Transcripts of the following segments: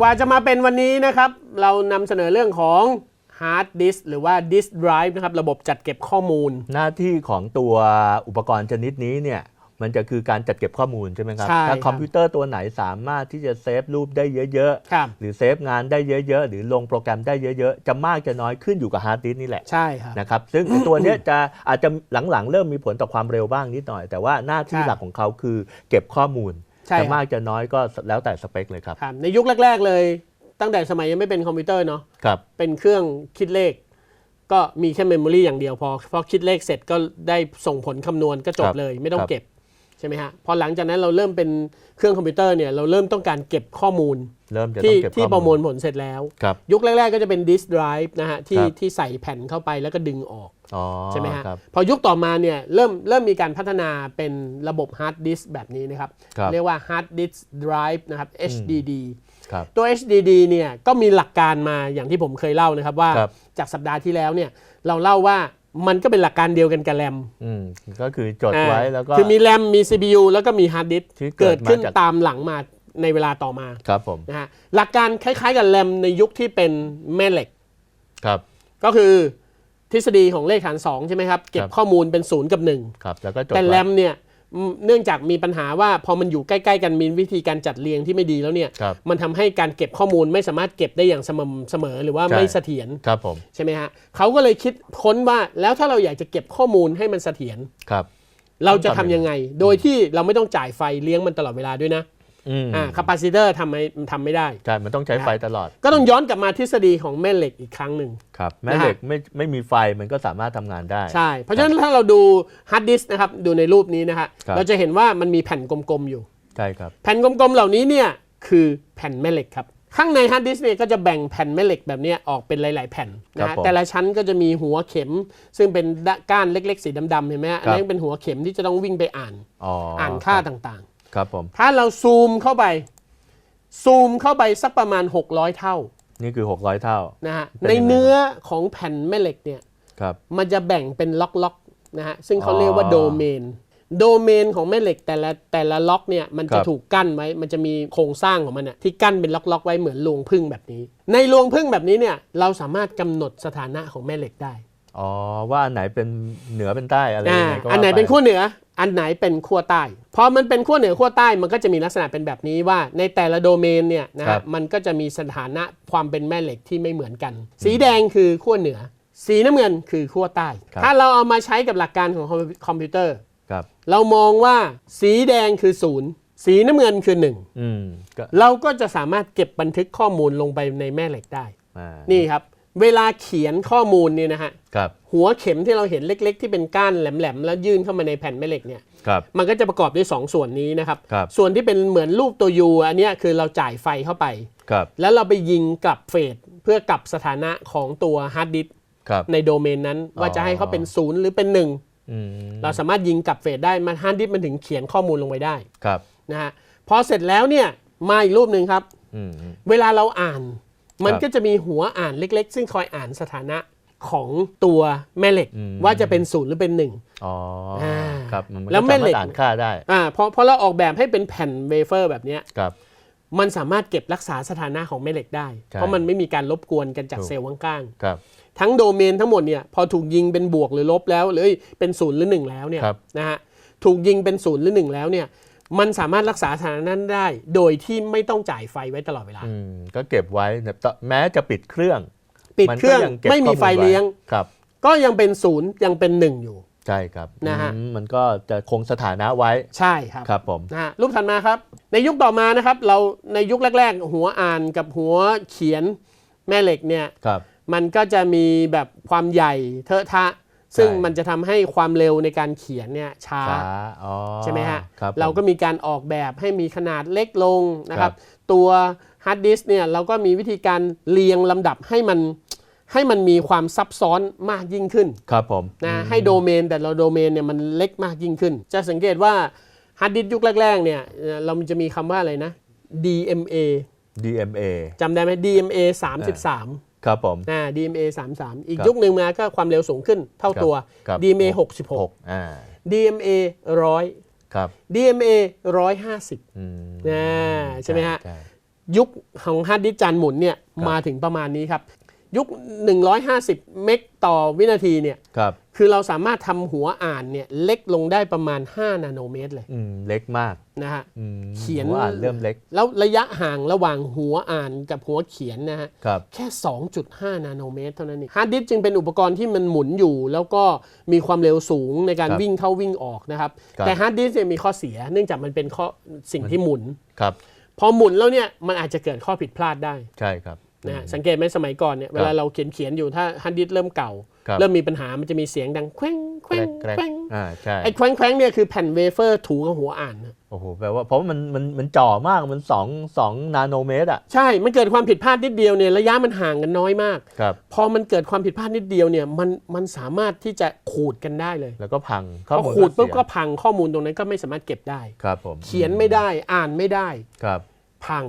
กว่าจะมาเป็นวันนี้นะครับ เรานำเสนอเรื่องของ hard disk หรือว่า disk drive นะครับ ระบบจัดเก็บข้อมูล หน้าที่ของตัวอุปกรณ์ชนิดนี้เนี่ยมันจะคือการจัดเก็บข้อมูลใช่ไหมครับ ใช่ถ้าครับคอมพิวเตอร์ตัวไหนสามารถที่จะเซฟรูปได้เยอะครับ ๆ หรือเซฟงานได้เยอะ ๆ หรือลงโปรแกรมได้เยอะ ๆ จะมากจะน้อยขึ้นอยู่กับฮาร์ดดิสก์นี่แหละ ใช่ครับ นะครับซึ่งไอ้ตัวเนี้ยจะอาจจะหลังๆ เริ่มมีผลต่อความเร็วบ้างนิดหน่อย แต่ว่าหน้าที่ใช่ หลักของเขาคือเก็บข้อมูลใช่ จะครับมากจะน้อยก็แล้วแต่สเปคเลยครับครับ ในยุคแรก ๆ เลย ตั้งแต่สมัยยังไม่เป็นคอมพิวเตอร์เนาะครับเป็นเครื่องคิดเลข ก็มีแค่เมมโมรีอย่างเดียวพอพอคิดเลขเสร็จก็ได้ส่งผลคำนวณก็จบครับเลย ไม่ต้องครับเก็บ ใช่ไหมฮะพอหลังจากนั้นเราเริ่มเป็นเครื่องคอมพิวเตอร์เนี่ยเราเริ่มต้องการเก็บข้อมูลเริ่มจะต้อที่งเก็บที่ข้อประมมูวลลผลเสร็จแล้ว ครับ ยุคแรก ๆ ก็จะเป็นดิส k d ไดรฟ์นะฮะที่ครับ ที่ใส่แผ่นเข้าไปแล้วก็ดึงออก อ๋อใช่ไหมฮะ ครับ พอยุคต่อมาเนี่ยเริ่มเริ่มมีการพัฒนาเป็นระบบฮาร์ดดิสแบบนี้นะครับ ครับเรียกว่า Hard Disk Drive นะครับ HDD ครับตัว HDD เนี่ยก็มีหลักการมาอย่างที่ผมเคยเล่านะครับว่าครับจากสัปดาห์ที่แล้วเนี่ยเราเล่าว่า มันก็เป็นหลักการเดียวกันกับแรมอืมก็คือจดไว้แล้วก็คือมีแรมมี CPU แล้วก็มีฮาร์ดดิสที่เกิเกิดดมาขึ้นจากตามหลังมาในเวลาต่อมาครับผมนะฮะหลักการคล้ายๆ กับแรมในยุคที่เป็นแม่เหล็กครับก็คือทฤษฎีของเลขฐาน2ใช่ไหมครับ เก็บครับข้อมูลเป็นศูนย์กับ1ครับแล้วก็จดแต่ไว้แรมเนี่ยอืม เนื่องจากมีปัญหาว่าพอมันอยู่ใกล้ๆกันมีวิธีการจัดเรียงที่ไม่ดีแล้วเนี่ยครับมันทำให้การเก็บข้อมูลไม่สามารถเก็บได้อย่างสม่ำเสมอหรือว่าใช่ไม่เสถียรครับผมใช่ไหมฮะเขาก็เลยคิดค้นว่าแล้วถ้าเราอยากจะเก็บข้อมูลให้มันเสถียรครับ เราจะทำยังไง โดยที่เราไม่ต้องจ่ายไฟเลี้ยงมันตลอดเวลาด้วยนะ อืมอ่าคาปาซิเตอร์ทำไม่ทำไม่ได้ ใช่ มันต้องใช้ไฟตลอด ก็ต้องย้อนกลับมาทฤษฎีของแม่เหล็กอีกครั้งหนึ่งครับ แม่นะฮะเหล็กไม่ไม่มีไฟมันก็สามารถทำงานได้ ใช่ เพราะฉะนั้นถ้าเราดูฮาร์ดดิสก์นะครับ ดูในรูปนี้นะฮะครับเราจะเห็นว่ามันมีแผ่นกลมๆอยู่ ใช่ครับ แผ่นกลมๆเหล่านี้เนี่ยคือแผ่นแม่เหล็กครับ ข้างในฮาร์ดดิสก์เนี่ยก็จะแบ่งแผ่นแม่เหล็กแบบเนี้ยออกเป็นหลาย ๆ แผ่นนะครัฮะบผมแต่ละชั้นก็จะมีหัวเข็ม ซึ่งเป็นก้านเล็ก ๆ สีดำๆเห็นไหมฮะอันครับนั้นเป็นหัวเข็มที่จะต้องวิ่งไปอ่านอ๋ออ่านค่ารับต่าง ครับผมๆถ้าเราซูมเข้าไป ซูมเข้าไปสักประมาณ 600 เท่า นี่คือ 600 เท่านะฮะเป็นในยังไงเนื้อของแผ่นแม่เหล็กเนี่ยครับมันจะแบ่งเป็นล็อกๆนะฮะซึ่งเขาอ๋อเรียกว่าโดเมนโดเมนของแม่เหล็กแต่ละแต่ละล็อกเนี่ยมันครัจะบถูกกั้นไว้ มันจะมีโครงสร้างของมันน่ะที่กั้นเป็นล็อกๆไว้เหมือนรวงพึ่งแบบนี้ ในรวงพึ่งแบบนี้เนี่ยเราสามารถกำหนดสถานะของแม่เหล็กได้ อ๋อว่าอันไหนเป็นเหนือเป็นใต้อะไรอ่ายังไงก็ว่าอันไหนเป็นปขั้วเหนือ อันไหนเป็นขั้วใต้พอมันเป็นขั้วเหนือขั้วใต้มันก็จะมีลักษณะเป็นแบบนี้ว่าในแต่ละโดเมนเนี่ยนะครัฮะบมันก็จะมีสถานะความเป็นแม่เหล็กที่ไม่เหมือนกัน สีแดงคือขั้วเหนือ สีน้ำเงินคือขั้วใต้ ครับ ถ้าเราเอามาใช้กับหลักการของคอมพิวเตอร์ ครับ เรามองว่าสีแดงคือศูนย์สีน้ำเงินคืออืมก็1เราก็จะสามารถเก็บบันทึกข้อมูลลงไปในแม่เหล็กได้ อ่านี่ครับ เวลาเขียนข้อมูลเนี่ยนะฮะครับหัวเข็มที่เราเห็นเล็ก ๆ ที่เป็นก้านแหลมๆแล้วยื่นเข้ามาในแผ่นแม่เหล็กเนี่ยครับมันก็จะประกอบด้วย 2 ส่วนนี้นะครับครับส่วนที่เป็นเหมือนรูปตัวยูอันเนี้ยคือเราจ่ายไฟเข้าไป ครับแล้วเราไปยิงกลับเฟสเพื่อกลับสถานะของตัวฮาร์ดดิสก์ครับ ในโดเมนนั้นว่าจะให้เขาเป็นศูนย์หรือเป็นหนึ่งอืมเราสามารถยิงกลับเฟสได้มันฮาร์ดดิสก์มันถึงเขียนข้อมูลลงไปได้ครับนะฮะพอเสร็จแล้วเนี่ยมาอีกรูปหนึ่งครับ อืมอืมเวลาเราอ่าน มันครับก็จะมีหัวอ่านเล็ก ๆ ซึ่งคอยอ่านสถานะของตัวแม่เหล็กอืมว่าจะเป็นศูนย์หรือเป็นหนึ่งอ๋ออาครับมันก็แล้วแม่เหล็กสาารถอ่านค่าได้อ่าพอพอเราออกแบบให้เป็นแผ่นเวเฟอร์แบบเนี้ยครับมันสามารถเก็บรักษาสถานะของแม่เหล็กได้ใช่เพราะมันไม่มีการรบกวนกันจากถูกเซลล์ข้างครับๆทั้งโดเมนทั้งหมดเนี่ยพอถูกยิงเป็นบวกหรือลบแล้ว หรือเป็นศูนย์หรือหนึ่งแล้วเนี่ยครับนะฮะถูกยิงเป็นศูนย์หรือหนึ่งแล้วเนี่ย มันสามารถรักษาสถานะนั้นได้ โดยที่ไม่ต้องจ่ายไฟไว้ตลอดเวลา อืมก็เก็บไว้เนี่ยต่อแม้จะปิดเครื่องปิดเครื่องนก็ยังก็บไม่มีไฟข้อลว้เลี้ยง ครับ ก็ยังเป็นศูนย์ยังเป็นหนึ่งอยู่ ใช่ครับนะฮะ อืมมันก็จะคงสถานะไว้ใช่ครับ ครับผม นะฮะรูปถัดมาครับ ในยุคต่อมานะครับ เราในยุคแรก ๆ หัวอ่านกับหัวเขียนแม่เหล็กเนี่ย ครับ มันก็จะมีแบบความใหญ่เทอะทะ ซึ่งใช่มันจะทำให้ความเร็วในการเขียนเนี่ยช้าช้าอ๋อใช่ไหมฮะครับเราก็ผมมีการออกแบบให้มีขนาดเล็กลงนะคครัรับบตัวฮาร์ดดิสก์เนี่ยเราก็มีวิธีการเรียงลำดับให้มันให้มันมีความซับซ้อนมากยิ่งขึ้นครับผมนะให้โดเมนแต่ละโดเมนเนี่ยมันเล็กมากยิ่งขึ้น จะสังเกตว่าฮาร์ดดิสก์ยุคแรกๆเนี่ยเอ่อเราจะมีคำว่าอะไรนะ DMA DMA จำได้ไหม DMA 33 ครับผมนะ DMA 33 อีกครับยุคหนึ่งมาก็ความเร็วสูงขึ้นเท่าตัวครับ DMA หก66อ่า DMA 100ครับ DMA 150อืมนะใช่ไหมฮะใช่ยุคของฮาร์ดดิสก์จานหมุนเนี่ยครับมาถึงประมาณนี้ครับ ยุค 150 เมกต่อวินาทีเนี่ยครับคือเราสามารถทำหัวอ่านเนี่ยเล็กลงได้ประมาณ 5 นาโนเมตรเลยอืมเล็กมากนะฮะอืมเขียนหัวอ่านเริ่มเล็ก แล้วระยะห่างระหว่างหัวอ่านกับหัวเขียนนะฮะครับ แค่ 2.5 นาโนเมตรเท่านั้นเองฮาร์ดดิสก์จึงเป็นอุปกรณ์ที่มันหมุนอยู่ แล้วก็มีความเร็วสูงในการครับวิ่งเข้าวิ่งออกนะครับครับ แต่ฮาร์ดดิสก์เนี่ยมีข้อเสีย เนื่องจากมันเป็นข้อสิ่งที่หมุน ครับ พอหมุนแล้วเนี่ยมันอาจจะเกิดข้อผิดพลาดได้ ใช่ครับ นะฮะสังเกตไหมสมัยก่อนเนี่ยเวลาเราเขียนเขียนๆอยู่ถ้าฮาร์ดดิสก์เริ่มเก่าครับเริ่มมีปัญหามันจะมีเสียงดังแควงแควแกรงกแกรกแควงอ่าใช่ไอ้แควงแควงเนี่ยคือแผ่นเวเฟอร์ถูกับหัวอ่านนะโอ้โหแปลว่าเพราะมันมันมันจ่อมากมันสองสองนาโนเมตรอะใช่ มันเกิดความผิดพลาดนิดเดียวเนี่ยระยะมันห่างกันน้อยมากครับพอมันเกิดความผิดพลาดนิดเดียวเนี่ยมันมันสามารถที่จะขูดกันได้เลย แล้วก็พังพข้ออมูลขูดปุ๊บเสียก็พังข้อมูลตรงนั้นก็ไม่สามารถเก็บได้ครับผมเขียนไม่ได้อ่านไม่ได้ครับ พัง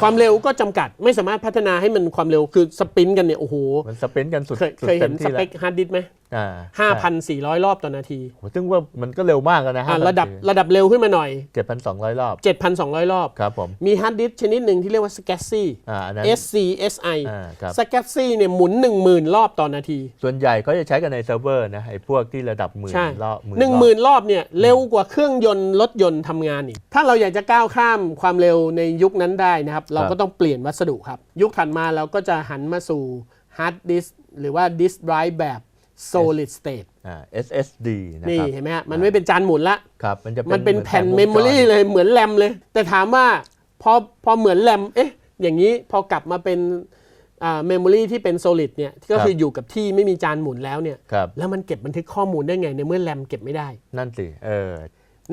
ความเร็วก็จำกัดไม่สามารถพัฒนาให้มันความเร็วคือสปรินต์กันเนี่ยโอ้โหมันสปรินต์กันสุดเคยสุดเคยเห็นต็มสที่เปแล้วคฮาร์ดดิสก์ไหมอ่าห้าพันสี่ร้อยรอบต่อนาทีโหซึ่งว่ามันก็เร็วมากแล้วนะอะระดับระดับเร็วขึ้นมาหน่อย เจ็ดพันสองร้อยรอบ 7,200 รอบ ครับผม มีฮาร์ดดิสก์ชนิดหนึ่งที่เรียกว่า SCSI อ่าอันนั้น SCSI อ่าครับ SCSI เนี่ยหมุน 10,000 รอบต่อนาที ส่วนใหญ่เขาจะใช้กันในเซิร์ฟเวอร์นะไอ้พวกที่ระดับหมื่นใช่รอบหมื่นหนึ่งรอบหมื่นรอบเนี่ยเร็วกว่าเครื่องยนต์รถยนต์ทำงานอีก ถ้าเราอยากจะก้าวข้ามความเร็วในยุคนั้นได้นะครับ เราก็ต้องเปลี่ยนวัสดุครับ ยุคถัดมาเราก็จะหันมาสู่ฮาร์ดดิสหรือว่าดิสไดรฟ์แบบ solid state อ่า SSD นะนี่ครับเห็นไหมฮะมันไม่เป็นจานหมุนละครับมันจะมันเป็นหอแผ่นวงจรเมมโมรีเลยเหมือนแรมเลย แต่ถามว่าพอพอเหมือนแรมเอ๊ะอย่างนี้พอกลับมาเป็นอ่าเมมโมรีที่เป็น solid เนี่ยก็คืออยู่กับที่ไม่มีจานหมุนแล้วเนี่ยครับแล้วมันเก็บบันทึกข้อมูลได้ไงในเมื่อแรมเก็บไม่ได้ นั่นสิเออ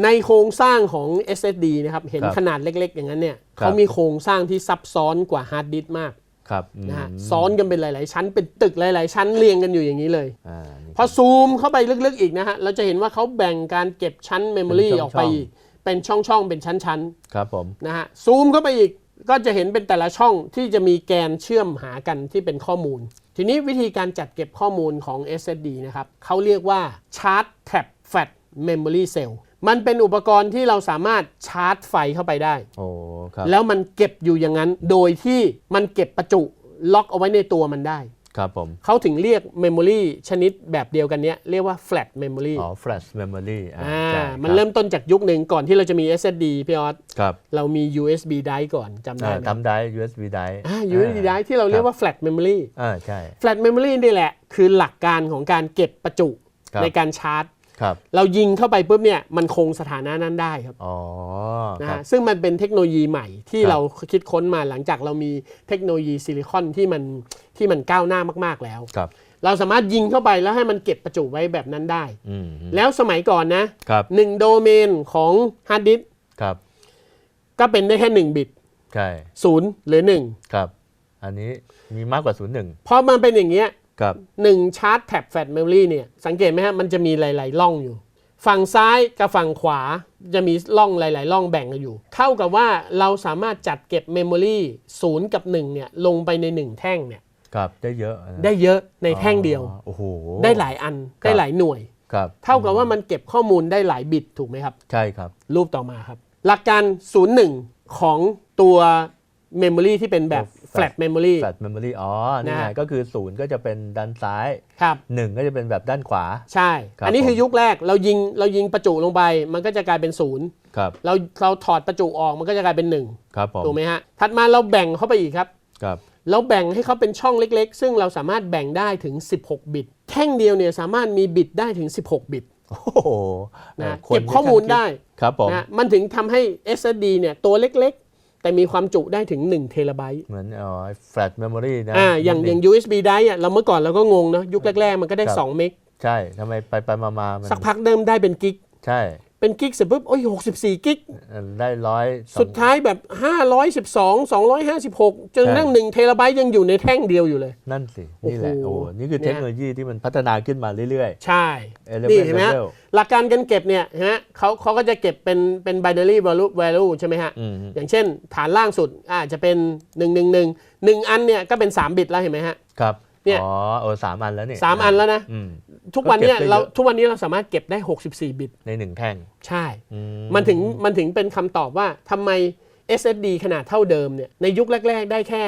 ในโครงสร้างของ SSD นะครับ เห็นครับขนาดเล็ก ๆ อย่างนั้นเนี่ยครับเขามีโครงสร้างที่ซับซ้อนกว่าฮาร์ดดิสก์มากครับอืมนะฮะซ้อนกันเป็นหลาย ๆ ชั้นเป็นตึกหลาย ๆ ชั้นเรียงกันอยู่อย่างนี้เลยอ่านี่พอซูมเข้าไปลึก ๆ อีกนะฮะ เราจะเห็นว่าเขาแบ่งการเก็บชั้นเมมโมรีเป็นช่อองๆอกไปอีกเป็นช่อง ๆ เป็นชั้นครับผมๆนะฮะซูมเข้าไปอีกก็จะเห็นเป็นแต่ละช่องที่จะมีแกนเชื่อมหากันที่เป็นข้อมูล ทีนี้วิธีการจัดเก็บข้อมูลของ SSD นะครับเขาเรียกว่า Chart Tab Fat Memory Cell มั นเป็นอุปกรณ์ที่เราสามารถชาร์จไฟเข้าไปได้ โอ้ครับแล้วมันเก็บอยู่อย่างนั้น โดยที่มันเก็บประจุล็อกเอาไว้ในตัวมันได้ ครับผม เขาถึงเรียกเมมโมรีชนิดแบบเดียวกันเนี้ยเรียกว่า flat memory อ๋อ flash memory อ่าอ่าใช่มันคบเริ่มต้นจากยุคหนึ่งก่อนที่เราจะมี SSD พี่ออสครับเรามี USB drive ก่อนจำได้อ่าไหมทำได้ USB drive อ่า USB drive ที่เราเรียกว่า flat memory อ่าใช่ flat memory นี่แหละ คือหลักการของการเก็บประจุครับ ในการชาร์จ ครับเรายิงเข้าไปปุ๊บเนี่ยมันคงสถานะนั้นได้ครับอ๋อนะครับครัฮะบซึ่งมันเป็นเทคโนโลยีใหม่ที่ครับเราคิดค้นมาหลังจากเรามีเทคโนโลยีซิลิคอนที่มันที่มันก้าวหน้ามากๆแล้วครับเราสามารถยิงเข้าไปแล้วให้มันเก็บประจุไว้แบบนั้นได้อืมแล้วสมัยก่อนนะครับหนึ่งโดเมนของฮาร์ดดิสก์ครับก็เป็นได้แค่หนึ่งบิตใช่ศูนย์หรือหนึ่งครับ อันนี้มีมากกว่า01พอมันเป็นอย่างเงี้ย ครับหนึ่งชาร์จแท็บแฟลชเมมโมรีเนี่ยสังเกตไหมฮะมันจะมีหลาย ๆ ร่องอยู่ ฝั่งซ้ายกับฝั่งขวาจะมีร่องหลาย ๆ ร่องแบ่งกันอยู่ เท่ากับว่าเราสามารถจัดเก็บเมมโมรีศูนย์กับ1เนี่ยลงไปใน 1 แท่งเนี่ยครับได้เยอะนะได้เยอะในแท่งเดียวอ๋อโอ้โหได้หลายอันครับได้หลายหน่วยครับเท่ากับว่ามันเก็บข้อมูลได้หลายบิตถูกไหมครับ ใช่ครับ รูปต่อมาครับ หลักการ 01 ของตัวเมมโมรีที่เป็นแบบตัว flat memory flash memory อ๋อ นี่นะไงฮะก็คือศูนย์ก็จะเป็นด้านซ้ายครับหนึ่งก็จะเป็นแบบด้านขวา ใช่ครับอันนี้คือผมยุคแรกเรายิงเรายิงประจุลงไป มันก็จะกลายเป็นศูนย์ครับเราเราถอดประจุออกมันก็จะกลายเป็นหนึ่งครับผมถูกไหมฮะ ถัดมาเราแบ่งเข้าไปอีกครับครับเราแบ่งให้เขาเป็นช่องเล็ก ๆ ซึ่งเราสามารถแบ่งได้ถึง 16 บิต แท่งเดียวเนี่ยสามารถมีบิตได้ถึง 16 บิตโอ้โหนะคนเก็บข้อมูลได้ครับผมนะมันถึงทำให้ SSD เนี่ยตัวเล็กๆ แต่มีความจุได้ถึง1เทราไบต์เหมือนอ๋อ flash memory นะอ่าอย่างนิดอนึย่าง USB drive อะเราเมื่อก่อนเราก็งงเนาะยุคแรก ๆ มันก็ได้ครับ2เมกใช่ทำไมไปไปมามามันสักพักเดิมได้เป็นกิกใช่ เป็นกิกเสร็จปุ๊บโอ้ย64กิกได้ร้อยสุดท้ายแบบ512 256จนนั่ง1เทราไบต์ยังอยู่ในแท่งเดียวอยู่เลย นั่นสิ นี่แหละ โอ้โอ้โหโหนี่คือเนี่ยเทคโนโลยีที่มันพัฒนาขึ้นมาเรื่อยใช่ Eleven นี่เห็นไหมฮะ level หลักการการเก็บเนี่ยฮะเขาเขาก็จะเก็บเป็นเป็น binary value value ใช่ไหมฮะอืมอย่างเช่นฐานล่างสุดอาจจะเป็น1 1 1 1อันเนี่ยก็เป็น3บิตแล้วเห็นไหมฮะครับ เนี่ยอ๋อเออสามอันแล้วเนี่ยสามอันแล้วนะอืมทุกวันเนี้ยก็เก็บได้เยอะเราทุกวันนี้เราสามารถเก็บได้ 64 บิตในหนึ่งแท่งใช่อืมันถึงมันถึงเป็นคำตอบว่าทำไม SSD ขนาดเท่าเดิมเนี่ยในยุคแรก ๆ ได้แค่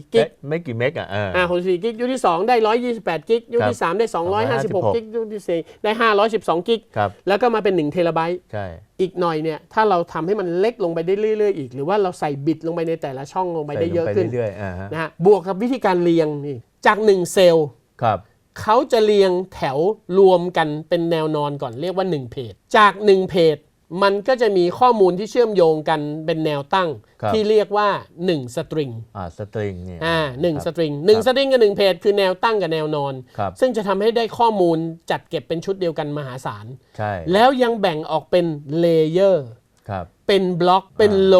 64 กิกไม่กี่เมกอะเอออ่า64 กิกยุคที่ 2 ได้ 128 กิกยุคที่ 3 ได้ 256 กิกยุคที่ 4 ได้ 512 กิกครับแล้วก็มาเป็น 1 เทราไบต์ใช่อีกหน่อยเนี่ยถ้าเราทำให้มันเล็กลงไปได้เรื่อย ๆ อีก หรือว่าเราใส่บิตลงไปในแต่ละช่องลงไปได้เยอะใส่ลงขึ้นเรื่อยๆอ่าฮะนะฮะบวกกับวิธีการเรียงนี่จาก 1 เซลล์ครับเขาจะเรียงแถวรวมกันเป็นแนวนอนก่อนเรียกว่า 1 เพจจาก 1 เพจ มันก็จะมีข้อมูลที่เชื่อมโยงกันเป็นแนวตั้ง ครับที่เรียกว่า1สตริงอ่าสตริงเนี่ยอ่าหนึ่งครับสตริงหนึ่งสตริงกับหนึ่งเพจคือแนวตั้งกับแนวนอน ครับซึ่งจะทำให้ได้ข้อมูลจัดเก็บเป็นชุดเดียวกันมหาศาล ใช่แล้วยังแบ่งออกเป็นเลเยอร์ ครับ เป็นบล็อกเป็นโล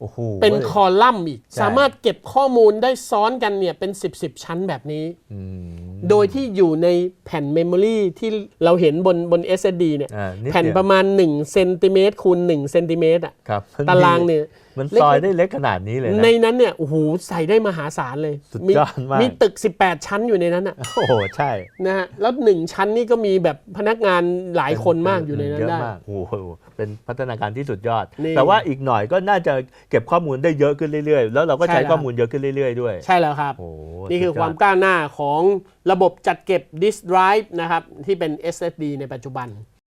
โอ้โหเป็นคอลัมน์อีกใช่สามารถเก็บข้อมูลได้ซ้อนกันเนี่ยเป็น 10บสชั้นแบบนี้ อืม โดยที่อยู่ในแผ่นเมมโมรีที่เราเห็นบนบน SSD เนี่ยอ่านิดแผ่นเดียวประมาณ1เซนติเมตรคูณ1เซนติเมตรอะครับตารางเนี่ย มันเล็กซอยได้เล็กขนาดนี้เลยนะ ในนั้นเนี่ยโอ้โหใส่ได้มหาศาลเลยสุดยอดมาก มีตึก 18 ชั้นอยู่ในนั้นอะโอ้โหใช่นะฮะแล้วหนึ่งชั้นนี่ก็มีแบบพนักงานหลายคนมากอยู่ในนั้นเยอะได้ มากโอ้โหเป็นพัฒนาการที่สุดยอด นี่แต่ว่าอีกหน่อยก็น่าจะเก็บข้อมูลได้เยอะขึ้นเรื่อยๆ แล้วเราก็ใช่ใช้แล้วข้อมูลเยอะขึ้นเรื่อยๆด้วย ใช่แล้วครับโอ้โหนี่คือสุดยดความก้าวหน้าของระบบจัดเก็บดิสก์ไดรฟ์นะครับที่เป็น SSD ในปัจจุบัน